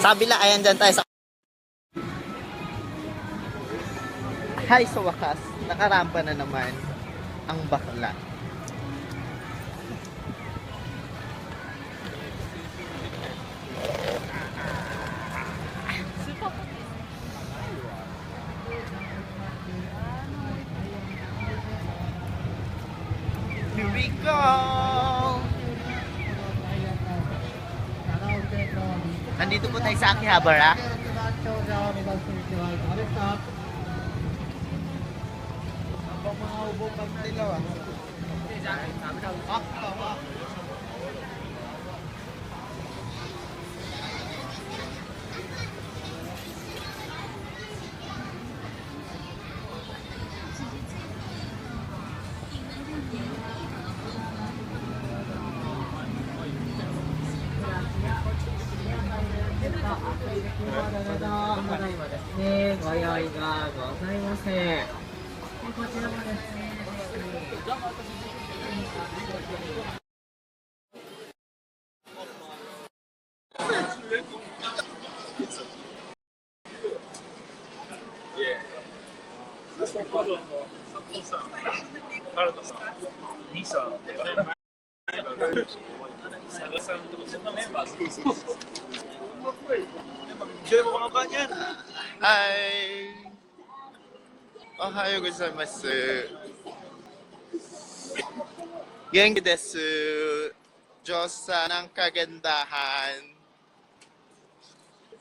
Sa kabila, ayan dyan tayo sa... Hi, sa wakas. Nakarampa na naman ang bakla. Here we go! Nandito po tayo sa Akihabara. Habang mga ubo pag dilaw ah. Hi! Ohayo gozaimasu. Genki desu. Diyos sa ng kagandahan.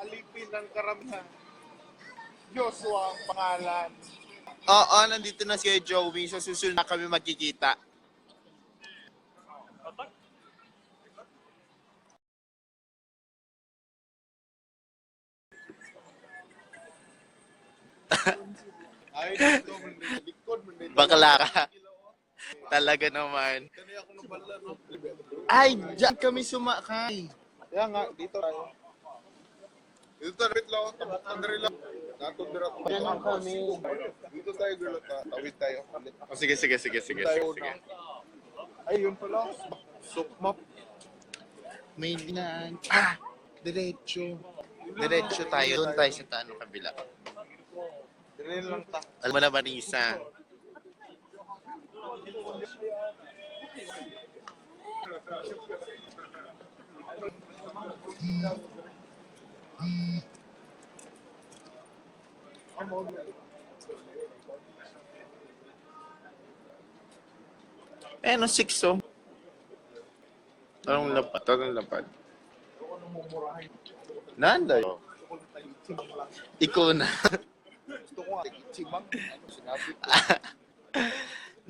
alipin ng karamihan. Joshua ang pangalan. Oo, nandito na si Joey. Sa susunod na kami magkikita. Bakla ka. Talaga naman. Ay, dyan kami sumakay. Kaya nga, dito tayo. Dito wait lang. Na rin lang. Natod na rin. Diyan lang kami. Dito tayo, girl. Ta- Tawid tayo. Oh, sige, sige, sige, sige, sige, sige. Ay, yun pala. Sukmap. May linaan. Ah! Diretso. Diretso tayo. Doon tayo sa taano kabila. Dire lang ta. Alam mo na, Marisa. Eh, no, six, oh. Anong lapad? Anong lapad? Nanday. Ikaw na. Gusto ko nga, chimang. Sinabi ko?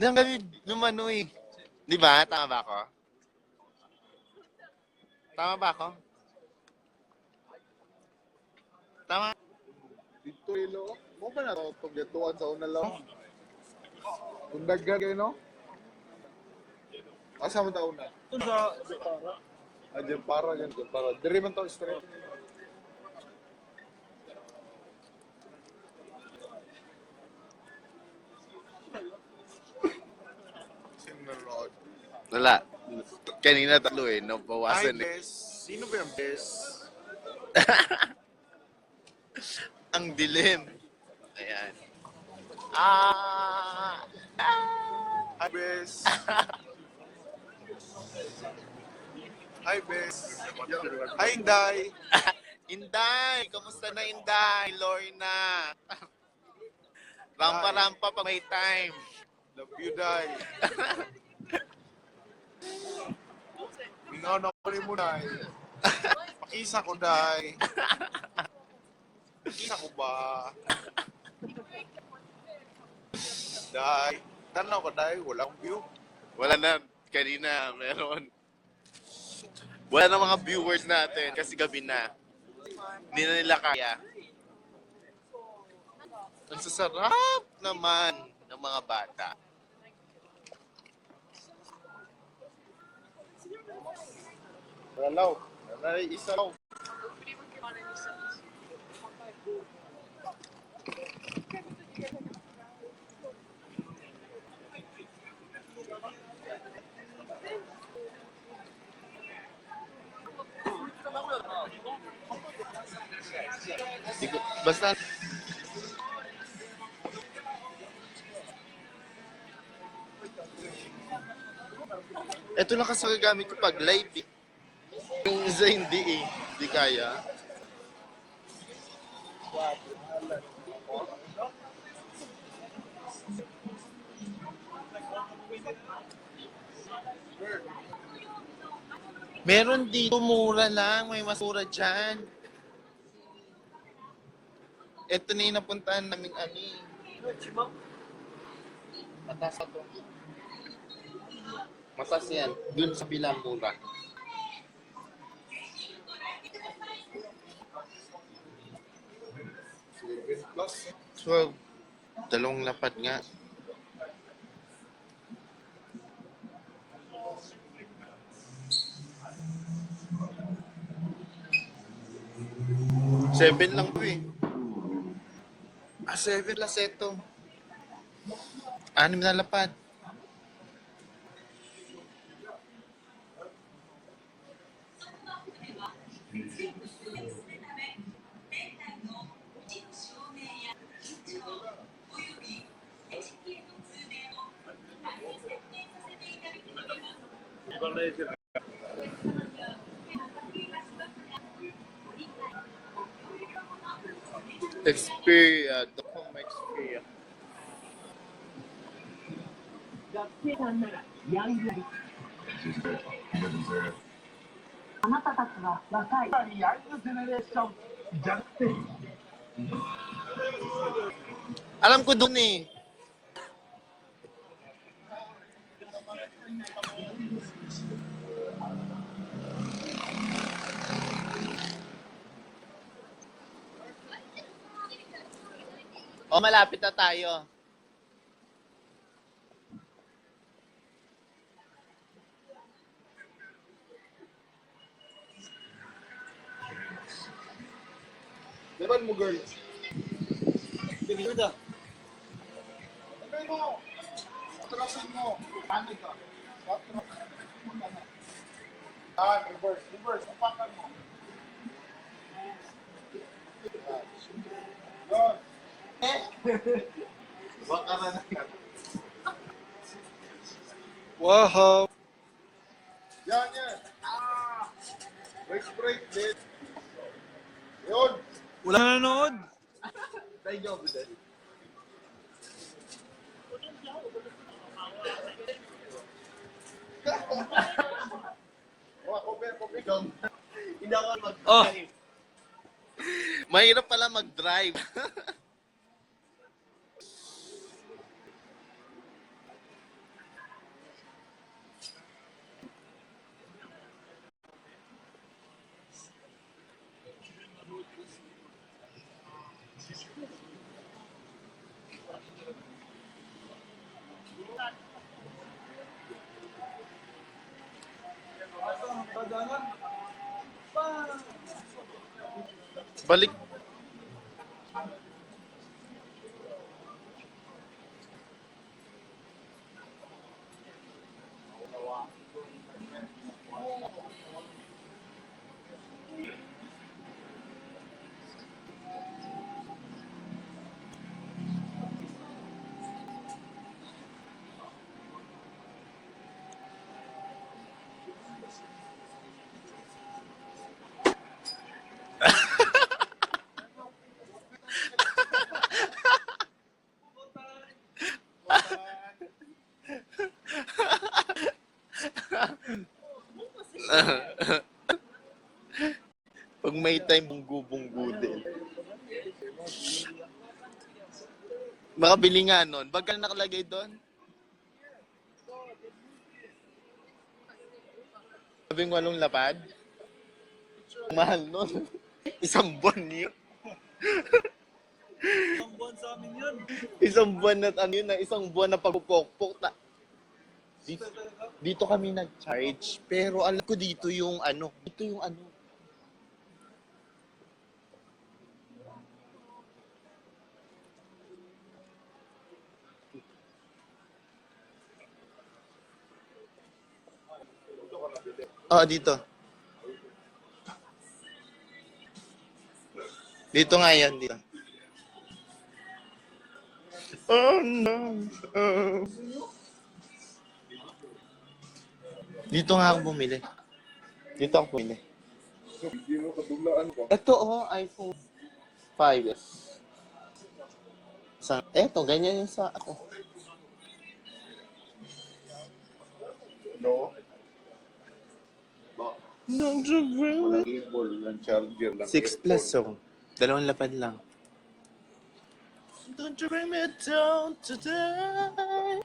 Diyan kami lumano eh. Di ba? Tama ba ako? Tama ba ako? Tama? Dito, ilo. Mo ba na ito? Pagdatuan sa una lang. Kung daggan kayo, no? Asa mo taon na? Sa Jepara. Ah, Jepara, yan, Jepara. Dire man to, straight. Wala. Kanina talo eh. Nabawasan eh. Sino ba yung Bes? Ang dilim. Ayan. Ah! Hi, Bes. Hi, Bes. Hi, Inday. Inday! Kamusta na Inday? Lorna! Rampa-rampa pa may time. Love you, Day. Mingaw na ko rin mo, Day. Pakisa ko, Day. Pakisa ko ba? Day. Tanaw ka, Day. Walang view. Wala na. Kanina, meron. Wala na mga viewers natin kasi gabi na. Hindi na nila kaya. Ang sasarap naman ng mga bata. Walaw. Nanay isa lang. Ito lang kasi gagamit ko pag live eh. Yung isa hindi eh. Hindi kaya. Meron dito, mura lang. May mas mura dyan. Ito na yung napuntahan namin ani. Matas to. Matas yan. Dun sa bilang mura. Plus, So, dalawang lapad nga. Seven lang to eh. Ah, seven plus ito. Anim na lapad. Xperia, the Xperia. Alam. O, malapit na tayo. Laban mo, girl. Pinigod ah. Sabay mo. Atrasin mo. Panig ka. Ah, reverse. Reverse. Apakan mo. Baka na na. Wow! Yan, yan. Ah! Break, break, din. Yun. Wala nanonood! Thank you, Abdel. Oh, kopi, kopi. Hindi ako mag Oh! Mahirap pala mag-drive. Balik. Pag may time, bunggu-bunggu din. Makabili nga nun. Bagal nakalagay doon? Sabing walong lapad? Mahal nun. Isang buwan yun. Ang buwan sa amin yun! Isang buwan na ano yun na isang buwan na pagpupokpok na dito, dito kami nag-charge pero alam ko dito yung ano dito yung ano Ah, dito. Dito nga yan, dito. Oh no. Oh. Dito nga ako bumili. Dito ako bumili. Hindi mo kadulaan ko. Ito oh, iPhone 5s. Sa, eto, ganyan yung sa ako. No? Ba? Walang cable, walang charger lang. 6 plus oh. Dalawang lapad lang. Don't you bring me down today.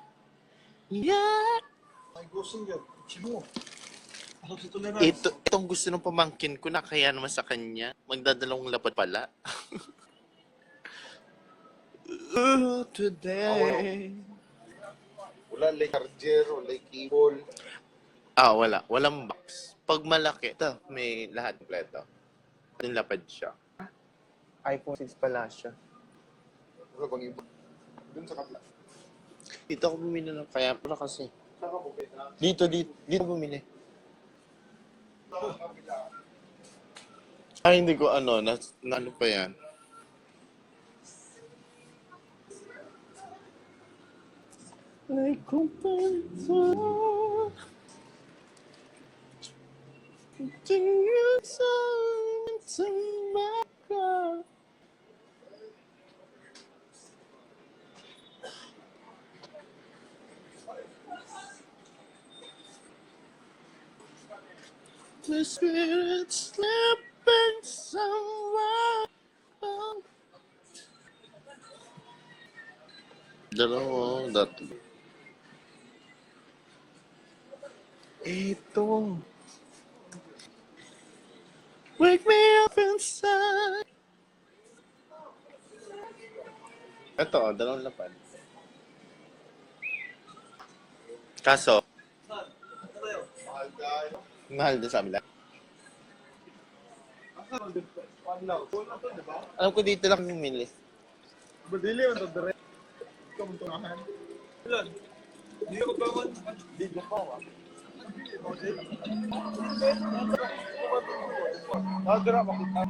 Yeah. Ay, gusto niya. Sino? Ako sa tularan. Ito, itong gusto ng pamangkin ko na kaya naman sa kanya. Magdadalawang lapad pala. Ooh, today. Wala like charger, wala cable. Ah, wala. Walang box. Pag malaki, ito, may lahat kompleto. Yung lapad siya. iPhone 6 pala siya. Wala bang iba? Dun sa kapla. Dito ako bumili ng kaya pala kasi. Dito, dito, dito bumili. Ay, hindi ko ano, na, na ano pa yan. Like kumpansa Tingin sa maka The spirit sleeping somewhere Dalawa, dati. Ito. Wake me up inside. Ito, dalawang lapad. Kaso. Mahal din sa ba? Alam ko dito lang bumili. Badili mo to, dire. Ikaw mo tungahan. Ilan? Hindi ko magkawan. Di ko pa, wa. Nadira, makita.